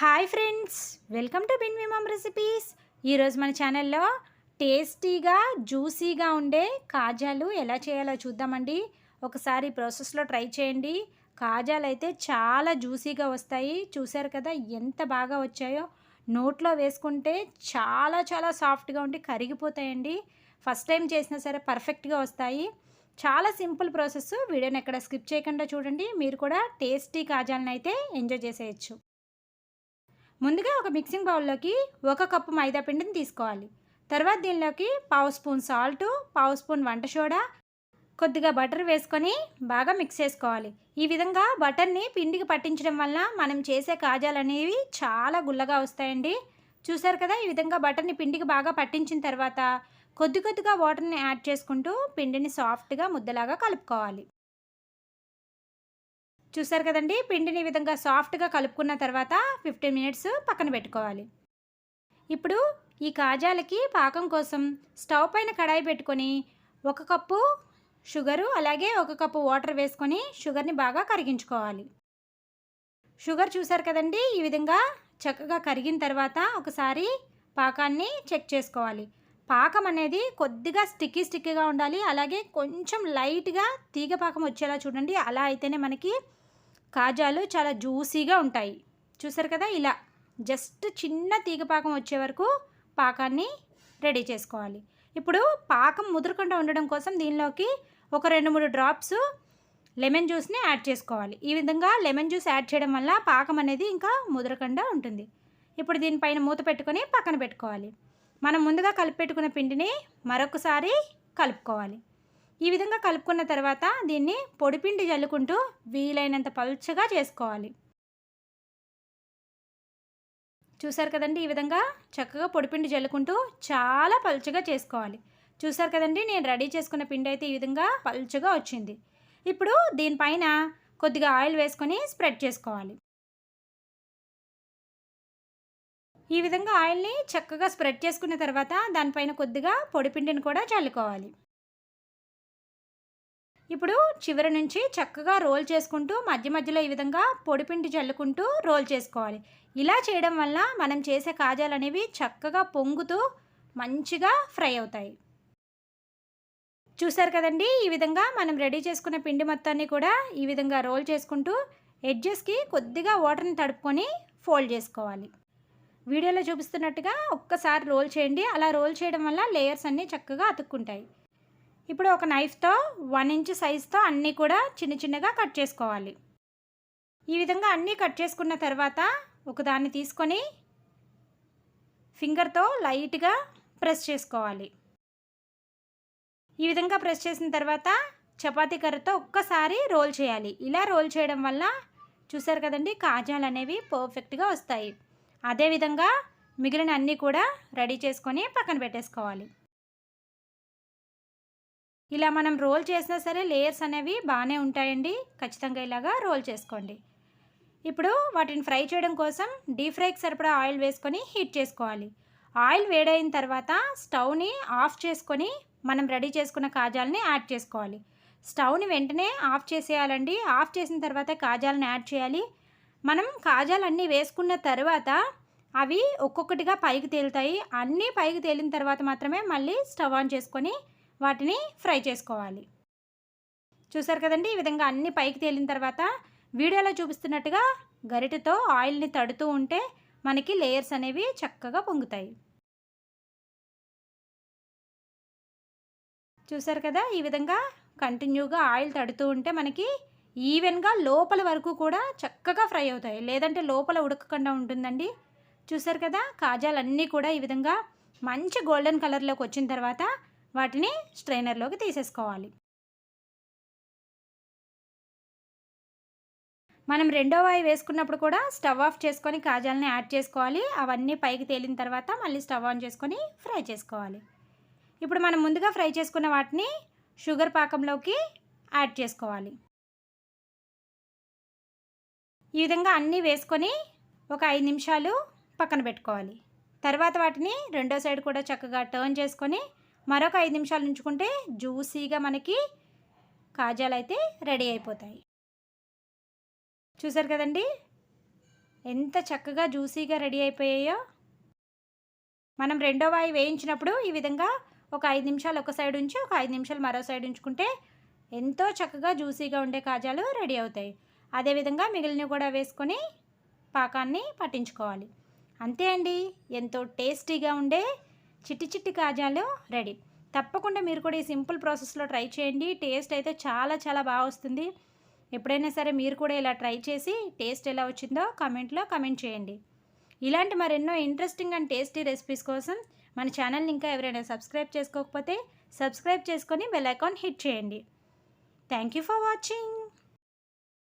Hi friends welcome to బిన్ విమమ్ recipes ఈరోజు మన ఛానల్లో టేస్టీగా జ్యూసీగా ఉండే కాజాలు ఎలా చేయాలో చూద్దామండి. ఒకసారి ప్రాసెస్లో ట్రై చేయండి. కాజాలు అయితే చాలా జ్యూసీగా వస్తాయి. చూశారు కదా ఎంత బాగా వచ్చాయో. నోట్లో వేసుకుంటే చాలా చాలా సాఫ్ట్గా ఉండి కరిగిపోతాయండి. ఫస్ట్ టైం చేసినా సరే పర్ఫెక్ట్గా వస్తాయి. చాలా సింపుల్ ప్రాసెస్ వీడియోని ఎక్కడ స్కిప్ చేయకుండా చూడండి. మీరు కూడా టేస్టీ కాజాలను అయితే ఎంజాయ్ చేసేయచ్చు. ముందుగా ఒక మిక్సింగ్ బౌల్లోకి ఒక కప్పు మైదా పిండిని తీసుకోవాలి. తర్వాత దీనిలోకి పావు స్పూన్ సాల్ట్ పావు స్పూన్ వంట సోడా కొద్దిగా బటర్ వేసుకొని బాగా మిక్స్ చేసుకోవాలి. ఈ విధంగా బటర్ని పిండికి పట్టించడం వల్ల మనం చేసే కాజాలు అనేవి చాలా గుల్లగా వస్తాయండి. చూసారు కదా ఈ విధంగా బటర్ని పిండికి బాగా పట్టించిన తర్వాత కొద్ది కొద్దిగా వాటర్ని యాడ్ చేసుకుంటూ పిండిని సాఫ్ట్గా ముద్దలాగా కలుపుకోవాలి. చూసారు కదండి? పిండిని ఈ విధంగా సాఫ్ట్గా కలుపుకున్న తర్వాత ఫిఫ్టీన్ మినిట్స్ పక్కన పెట్టుకోవాలి. ఇప్పుడు ఈ కాజాలకి పాకం కోసం స్టవ్ పైన కడాయి పెట్టుకొని ఒక కప్పు షుగరు అలాగే ఒక కప్పు వాటర్ వేసుకొని షుగర్ని బాగా కరిగించుకోవాలి. షుగర్ చూసారు కదండి? ఈ విధంగా చక్కగా కరిగిన తర్వాత ఒకసారి పాకాన్ని చెక్ చేసుకోవాలి. పాకం అనేది కొద్దిగా స్టిక్కీ స్టిక్కీగా ఉండాలి. అలాగే కొంచెం లైట్గా తీగ పాకం వచ్చేలా చూడండి. అలా అయితేనే మనకి కాజాలు చాలా జ్యూసీగా ఉంటాయి. చూసారు కదా ఇలా జస్ట్ చిన్న తీగ పాకం వచ్చే వరకు పాకాన్ని రెడీ చేసుకోవాలి. ఇప్పుడు పాకం ముదరకుండా ఉండడం కోసం దీనిలోకి ఒక రెండు మూడు డ్రాప్స్ లెమన్ జ్యూస్ని యాడ్ చేసుకోవాలి. ఈ విధంగా లెమన్ జ్యూస్ యాడ్ చేయడం వల్ల పాకం అనేది ఇంకా ముదరకుండా ఉంటుంది. ఇప్పుడు దీనిపైన మూత పెట్టుకొని పక్కన పెట్టుకోవాలి. మనం ముందుగా కలిపెట్టుకున్న పిండిని మరొకసారి కలుపుకోవాలి. ఈ విధంగా కలుపుకున్న తర్వాత దీన్ని పొడిపిండి జల్లుకుంటూ వీలైనంత పలుచగా చేసుకోవాలి. చూసారు కదండి ఈ విధంగా చక్కగా పొడిపిండి జల్లుకుంటూ చాలా పలుచగా చేసుకోవాలి. చూసారు కదండి నేను రెడీ చేసుకున్న పిండి అయితే ఈ విధంగా పలుచగా వచ్చింది. ఇప్పుడు దీనిపైన కొద్దిగా ఆయిల్ వేసుకొని స్ప్రెడ్ చేసుకోవాలి. ఈ విధంగా ఆయిల్ని చక్కగా స్ప్రెడ్ చేసుకున్న తర్వాత దానిపైన కొద్దిగా పొడిపిండిని కూడా చల్లుకోవాలి. ఇప్పుడు చివరి నుంచి చక్కగా రోల్ చేసుకుంటూ మధ్య మధ్యలో ఈ విధంగా పొడిపిండి చల్లుకుంటూ రోల్ చేసుకోవాలి. ఇలా చేయడం వల్ల మనం చేసే కాజాలు అనేవి చక్కగా పొంగుతూ మంచిగా ఫ్రై అవుతాయి. చూసారు కదండి? ఈ విధంగా మనం రెడీ చేసుకున్న పిండి మొత్తాన్ని కూడా ఈ విధంగా రోల్ చేసుకుంటూ ఎడ్జెస్కి కొద్దిగా వాటర్ని తడుపుకొని ఫోల్డ్ చేసుకోవాలి. వీడియోలో చూపిస్తున్నట్టుగా ఒక్కసారి రోల్ చేయండి. అలా రోల్ చేయడం వల్ల లేయర్స్ అన్నీ చక్కగా అతుక్కుంటాయి. ఇప్పుడు ఒక నైఫ్తో వన్ ఇంచ్ సైజ్తో అన్నీ కూడా చిన్న చిన్నగా కట్ చేసుకోవాలి. ఈ విధంగా అన్నీ కట్ చేసుకున్న తర్వాత ఒకదాన్ని తీసుకొని ఫింగర్తో లైట్గా ప్రెస్ చేసుకోవాలి. ఈ విధంగా ప్రెస్ చేసిన తర్వాత చపాతీ కర్రతో ఒక్కసారి రోల్ చేయాలి. ఇలా రోల్ చేయడం వల్ల చూసారు కదండి కాజాలు అనేవి పర్ఫెక్ట్గా వస్తాయి. అదేవిధంగా మిగిలిన అన్నీ కూడా రెడీ చేసుకొని పక్కన పెట్టేసుకోవాలి. ఇలా మనం రోల్ చేసినా సరే లేయర్స్ అనేవి బాగానే ఉంటాయండి. ఖచ్చితంగా ఇలాగా రోల్ చేసుకోండి. ఇప్పుడు వాటిని ఫ్రై చేయడం కోసం డీప్ ఫ్రైకి సరిపడా ఆయిల్ వేసుకొని హీట్ చేసుకోవాలి. ఆయిల్ వేడైన తర్వాత స్టవ్ని ఆఫ్ చేసుకొని మనం రెడీ చేసుకున్న కాజాలని యాడ్ చేసుకోవాలి. స్టవ్ని వెంటనే ఆఫ్ చేసేయాలండి. ఆఫ్ చేసిన తర్వాత కాజాలను యాడ్ చేయాలి. మనం కాజాలన్నీ వేసుకున్న తర్వాత అవి ఒక్కొక్కటిగా పైకి తేలుతాయి. అన్నీ పైకి తేలిన తర్వాత మాత్రమే మళ్ళీ స్టవ్ ఆన్ చేసుకొని వాటిని ఫ్రై చేసుకోవాలి. చూసారు కదండి? ఈ విధంగా అన్ని పైకి తేలిన తర్వాత వీడియోలో చూపిస్తున్నట్టుగా గరిటతో ఆయిల్ని తడుతూ ఉంటే మనకి లేయర్స్ అనేవి చక్కగా పొంగుతాయి. చూసారు కదా? ఈ విధంగా కంటిన్యూగా ఆయిల్ తడుతూ ఉంటే మనకి ఈవెన్గా లోపల వరకు కూడా చక్కగా ఫ్రై అవుతాయి. లేదంటే లోపల ఉడకకుండా ఉంటుందండి. చూసారు కదా? కాజాలన్నీ కూడా ఈ విధంగా మంచి గోల్డెన్ కలర్లోకి వచ్చిన తర్వాత వాటిని స్ట్రైనర్లోకి తీసేసుకోవాలి. మనం రెండో వాయి వేసుకున్నప్పుడు కూడా స్టవ్ ఆఫ్ చేసుకొని కాజాలని యాడ్ చేసుకోవాలి. అవన్నీ పైకి తేలిన తర్వాత మళ్ళీ స్టవ్ ఆన్ చేసుకొని ఫ్రై చేసుకోవాలి. ఇప్పుడు మనం ముందుగా ఫ్రై చేసుకున్న వాటిని షుగర్ పాకంలోకి యాడ్ చేసుకోవాలి. ఈ విధంగా అన్నీ వేసుకొని ఒక ఐదు నిమిషాలు పక్కన పెట్టుకోవాలి. తర్వాత వాటిని రెండో సైడ్ కూడా చక్కగా టర్న్ చేసుకొని మరొక ఐదు నిమిషాలు ఉంచుకుంటే జ్యూసీగా మనకి కాజాలు అయితే రెడీ అయిపోతాయి. చూసారు కదండి? ఎంత చక్కగా జ్యూసీగా రెడీ అయిపోయాయో. మనం రెండో వాయి వేయించినప్పుడు ఈ విధంగా ఒక ఐదు నిమిషాలు ఒక సైడ్ ఉంచి ఒక ఐదు నిమిషాలు మరో సైడ్ ఉంచుకుంటే ఎంతో చక్కగా జ్యూసీగా ఉండే కాజాలు రెడీ అవుతాయి. అదేవిధంగా మిగిలినవి కూడా వేసుకొని పాకాన్ని పట్టించుకోవాలి. అంతే అండి. ఎంతో టేస్టీగా ఉండే చిట్టి చిట్టి కాజాలు రెడీ. తప్పకుండా మీరు కూడా ఈ సింపుల్ ప్రాసెస్లో ట్రై చేయండి. టేస్ట్ అయితే చాలా చాలా బాగా వస్తుంది. ఎప్పుడైనా సరే మీరు కూడా ఇలా ట్రై చేసి టేస్ట్ ఎలా వచ్చిందో కమెంట్లో కమెంట్ చేయండి. ఇలాంటి మరెన్నో ఇంట్రెస్టింగ్ అండ్ టేస్టీ రెసిపీస్ కోసం మన ఛానల్ని ఇంకా ఎవరైనా సబ్స్క్రైబ్ చేసుకోకపోతే సబ్స్క్రైబ్ చేసుకొని బెల్ ఐకాన్ హిట్ చేయండి. Thank you for watching.